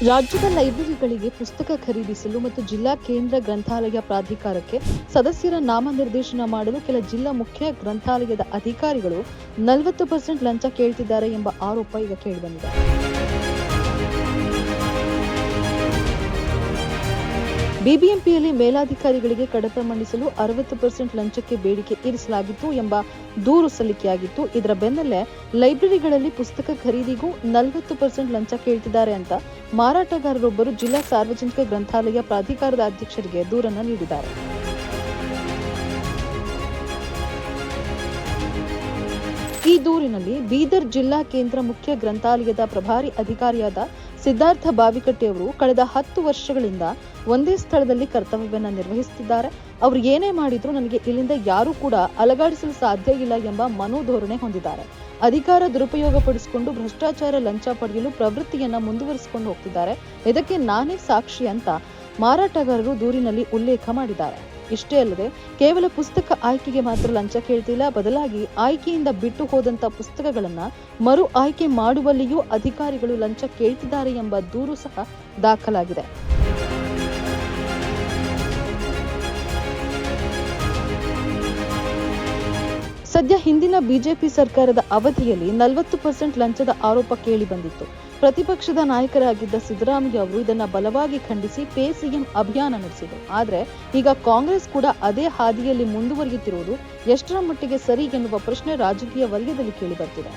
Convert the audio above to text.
ರಾಜ್ಯದ ಲೈಬ್ರರಿಗಳಿಗೆ ಪುಸ್ತಕ ಖರೀದಿಸಲು ಮತ್ತು ಜಿಲ್ಲಾ ಕೇಂದ್ರ ಗ್ರಂಥಾಲಯ ಪ್ರಾಧಿಕಾರಕ್ಕೆ ಸದಸ್ಯರ ನಾಮನಿರ್ದೇಶನ ಮಾಡಲು ಕೆಲ ಜಿಲ್ಲಾ ಮುಖ್ಯ ಗ್ರಂಥಾಲಯದ ಅಧಿಕಾರಿಗಳು ನಲವತ್ತು ಪರ್ಸೆಂಟ್ ಲಂಚ ಕೇಳ್ತಿದ್ದಾರೆ ಎಂಬ ಆರೋಪ ಈಗ ಕೇಳಿಬಂದಿದೆ ಬಿಬಿಎಂಪಿಯಲ್ಲಿ ಮೇಲಾಧಿಕಾರಿಗಳಿಗೆ ಕಡತ ಮಂಡಿಸಲು ಅರವತ್ತು ಪರ್ಸೆಂಟ್ ಲಂಚಕ್ಕೆ ಬೇಡಿಕೆ ಇರಿಸಲಾಗಿತ್ತು ಎಂಬ ದೂರು ಸಲ್ಲಿಕೆಯಾಗಿತ್ತು. ಇದರ ಬೆನ್ನಲ್ಲೇ ಲೈಬ್ರರಿಗಳಲ್ಲಿ ಪುಸ್ತಕ ಖರೀದಿಗೂ ನಲವತ್ತು ಪರ್ಸೆಂಟ್ ಲಂಚ ಕೇಳ್ತಿದ್ದಾರೆ ಅಂತ ಮಾರಾಟಗಾರರೊಬ್ಬರು ಜಿಲ್ಲಾ ಸಾರ್ವಜನಿಕ ಗ್ರಂಥಾಲಯ ಪ್ರಾಧಿಕಾರದ ಅಧ್ಯಕ್ಷರಿಗೆ ದೂರನ್ನು ನೀಡಿದ್ದಾರೆ. ಈ ದೂರಿನಲ್ಲಿ ಬೀದರ್ ಜಿಲ್ಲಾ ಕೇಂದ್ರ ಮುಖ್ಯ ಗ್ರಂಥಾಲಯದ ಪ್ರಭಾರಿ ಅಧಿಕಾರಿಯಾದ ಸಿದ್ಧಾರ್ಥ ಬಾವಿಕಟ್ಟೆಯವರು ಕಳೆದ ಹತ್ತು ವರ್ಷಗಳಿಂದ ಒಂದೇ ಸ್ಥಳದಲ್ಲಿ ಕರ್ತವ್ಯವನ್ನು ನಿರ್ವಹಿಸುತ್ತಿದ್ದಾರೆ. ಅವರು ಏನೇ ಮಾಡಿದ್ರು ನನಗೆ ಇಲ್ಲಿಂದ ಯಾರೂ ಕೂಡ ಅಲಗಾಡಿಸಲು ಸಾಧ್ಯ ಇಲ್ಲ ಎಂಬ ಮನೋಧೋರಣೆ ಹೊಂದಿದ್ದಾರೆ. ಅಧಿಕಾರ ದುರುಪಯೋಗ ಪಡಿಸಿಕೊಂಡು ಭ್ರಷ್ಟಾಚಾರ ಲಂಚ ಪಡೆಯಲು ಪ್ರವೃತ್ತಿಯನ್ನ ಮುಂದುವರಿಸಿಕೊಂಡು ಹೋಗ್ತಿದ್ದಾರೆ. ಇದಕ್ಕೆ ನಾನೇ ಸಾಕ್ಷಿ ಅಂತ ಮಾರಾಟಗಾರರು ದೂರಿನಲ್ಲಿ ಉಲ್ಲೇಖ ಮಾಡಿದ್ದಾರೆ. ಇಷ್ಟೇ ಅಲ್ಲದೆ ಕೇವಲ ಪುಸ್ತಕ ಆಯ್ಕೆಗೆ ಮಾತ್ರ ಲಂಚ ಕೇಳ್ತಿಲ್ಲ, ಬದಲಾಗಿ ಆಯ್ಕೆಯಿಂದ ಬಿಟ್ಟು ಹೋದಂತ ಪುಸ್ತಕಗಳನ್ನ ಮರು ಆಯ್ಕೆ ಮಾಡುವಲ್ಲಿಯೂ ಅಧಿಕಾರಿಗಳು ಲಂಚ ಕೇಳ್ತಿದ್ದಾರೆ ಎಂಬ ದೂರು ಸಹ ದಾಖಲಾಗಿದೆ. ಸದ್ಯ ಹಿಂದಿನ ಬಿಜೆಪಿ ಸರ್ಕಾರದ ಅವಧಿಯಲ್ಲಿ ನಲವತ್ತು ಪರ್ಸೆಂಟ್ ಲಂಚದ ಆರೋಪ ಕೇಳಿ ಬಂದಿತ್ತು. ಪ್ರತಿಪಕ್ಷದ ನಾಯಕರಾಗಿದ್ದ ಸಿದ್ದರಾಮಯ್ಯ ಅವರು ಇದನ್ನ ಬಲವಾಗಿ ಖಂಡಿಸಿ ಪೇ ಸಿಎಂ ಅಭಿಯಾನ ನಡೆಸಿದರು. ಆದರೆ ಈಗ ಕಾಂಗ್ರೆಸ್ ಕೂಡ ಅದೇ ಹಾದಿಯಲ್ಲಿ ಮುಂದುವರಿಯುತ್ತಿರುವುದು ಎಷ್ಟರ ಮಟ್ಟಿಗೆ ಸರಿ ಎನ್ನುವ ಪ್ರಶ್ನೆ ರಾಜಕೀಯ ವಲಯದಲ್ಲಿ ಕೇಳಿ ಬರ್ತಿದೆ.